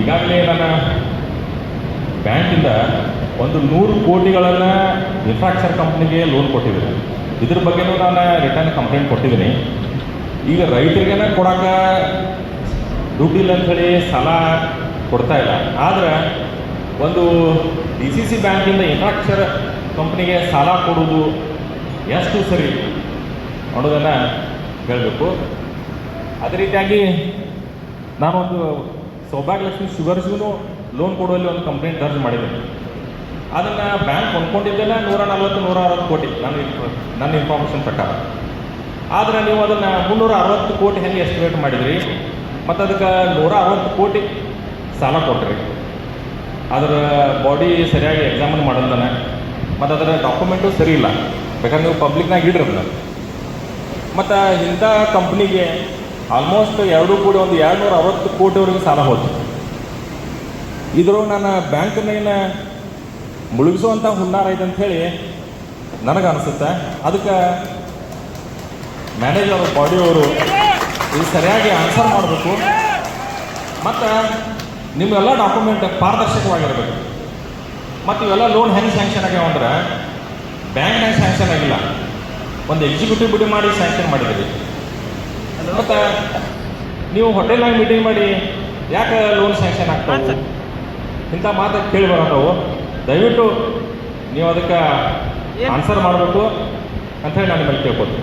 ಈಗಾಗಲೇ ನನ್ನ ಬ್ಯಾಂಕಿಂದ ಒಂದು ನೂರು ಕೋಟಿಗಳನ್ನು ಇನ್ಫ್ರಾಸ್ಟ್ರಕ್ಚರ್ ಕಂಪ್ನಿಗೆ ಲೋನ್ ಕೊಟ್ಟಿದ್ದೀನಿ ಇದ್ರ ಬಗ್ಗೆನೂ ನಾನು ರಿಟರ್ನ್ ಕಂಪ್ಲೇಂಟ್ ಕೊಟ್ಟಿದ್ದೀನಿ. ಈಗ ರೈತರಿಗೇನ ಕೊಡೋಕೆ ದುಡ್ಡಿಲ್ಲ ಅಂಥೇಳಿ ಸಾಲ ಕೊಡ್ತಾ ಇಲ್ಲ. ಆದರೆ ಒಂದು ಡಿ ಸಿ ಸಿ ಬ್ಯಾಂಕಿಂದ ಇನ್ಫ್ರಾಸ್ಟ್ರಕ್ಚರ್ ಕಂಪ್ನಿಗೆ ಸಾಲ ಕೊಡುವುದು ಎಷ್ಟು ಸರಿ ಅನ್ನೋದನ್ನು ಹೇಳಬೇಕು. ಅದೇ ರೀತಿಯಾಗಿ ನಾನೊಂದು ಸೌಭಾಗ್ಯಲಕ್ಷ್ಮಿ ಶುಗರ್ಸ್ಗೂ ಲೋನ್ ಕೊಡುವಲ್ಲಿ ಒಂದು ಕಂಪ್ಲೇಂಟ್ ದರ್ಜ್ ಮಾಡಿದೆ ಅದನ್ನು ಬ್ಯಾಂಕ್ ಕೊಂಡ್ಕೊಂಡಿದ್ದೆಲ್ಲ ನೂರ ನಲ್ವತ್ತು ನೂರ ಅರವತ್ತು ಕೋಟಿ ನನ್ನ ನನ್ನ ಇನ್ಫಾರ್ಮೇಷನ್ ಪ್ರಕಾರ. ಆದರೆ ನೀವು ಅದನ್ನು ಮುನ್ನೂರ ಅರವತ್ತು ಕೋಟಿ ಹೆಂಗೆ ಎಸ್ಟಿಮೇಟ್ ಮಾಡಿದ್ರಿ? ಮತ್ತು ಅದಕ್ಕೆ ನೂರ ಅರವತ್ತು ಕೋಟಿ ಸಾಲ ಕೊಟ್ರಿ. ಅದರ ಬಾಡಿ ಸರಿಯಾಗಿ ಎಕ್ಸಾಮಿನ್ ಮಾಡಲ್ದನ. ಮತ್ತು ಅದರ ಡಾಕ್ಯುಮೆಂಟು ಸರಿ ಇಲ್ಲ. ಬೇಕಾದ್ರೆ ನೀವು ಪಬ್ಲಿಕ್ನಾಗ ಇಡ್ರಿ ಮತ್ತು ಇಂಥ ಕಂಪ್ನಿಗೆ ಆಲ್ಮೋಸ್ಟ್ ಎರಡು ಕೋಟಿ ಒಂದು ಎರಡು ನೂರ ಅರವತ್ತು ಕೋಟಿವರೆಗೂ ಸಾಲ ಹೋಯ್ತು. ಇದ್ರೊಳಗೆ ನನ್ನ ಬ್ಯಾಂಕ್ನೇನ ಮುಳುಗಿಸುವಂಥ ಹುನ್ನಾರ ಐತೆ ಅಂಥೇಳಿ ನನಗೆ ಅನಿಸುತ್ತೆ ಅದಕ್ಕೆ ಮ್ಯಾನೇಜರ್ ಬಾಡಿಯವರು ಇದು ಸರಿಯಾಗಿ ಆನ್ಸರ್ ಮಾಡಬೇಕು. ಮತ್ತು ನಿಮ್ಮೆಲ್ಲ ಡಾಕ್ಯುಮೆಂಟ್ ಪಾರದರ್ಶಕವಾಗಿರಬೇಕು. ಮತ್ತು ಇವೆಲ್ಲ ಲೋನ್ ಹೆಂಗೆ ಸ್ಯಾಂಕ್ಷನ್ ಆಗ್ಯಾವ ಅಂದ್ರೆ ಬ್ಯಾಂಕ್ನಾಗ ಸ್ಯಾಂಕ್ಷನ್ ಆಗಿಲ್ಲ. ಒಂದು ಎಕ್ಸಿಕ್ಯೂಟಿವ್ ಬಿಡಿ ಮಾಡಿ ಸ್ಯಾಂಕ್ಷನ್ ಮಾಡಿದ್ದೀರಿ ಮತ್ತು ನೀವು ಹೋಟೆಲ್ನಾಗ ಮೀಟಿಂಗ್ ಮಾಡಿ ಯಾಕೆ ಲೋನ್ ಸ್ಯಾಂಕ್ಷನ್ ಆಗ್ತದೆ ಇಂಥ ಮಾತು ಕೇಳಿ ನಾವು. ದಯವಿಟ್ಟು ನೀವು ಅದಕ್ಕೆ ಆನ್ಸರ್ ಮಾಡಬೇಕು ಅಂತ ಹೇಳಿ ನಾನು ನಿಮ್ಮಲ್ಲಿ ಕೇಳ್ಬೋದು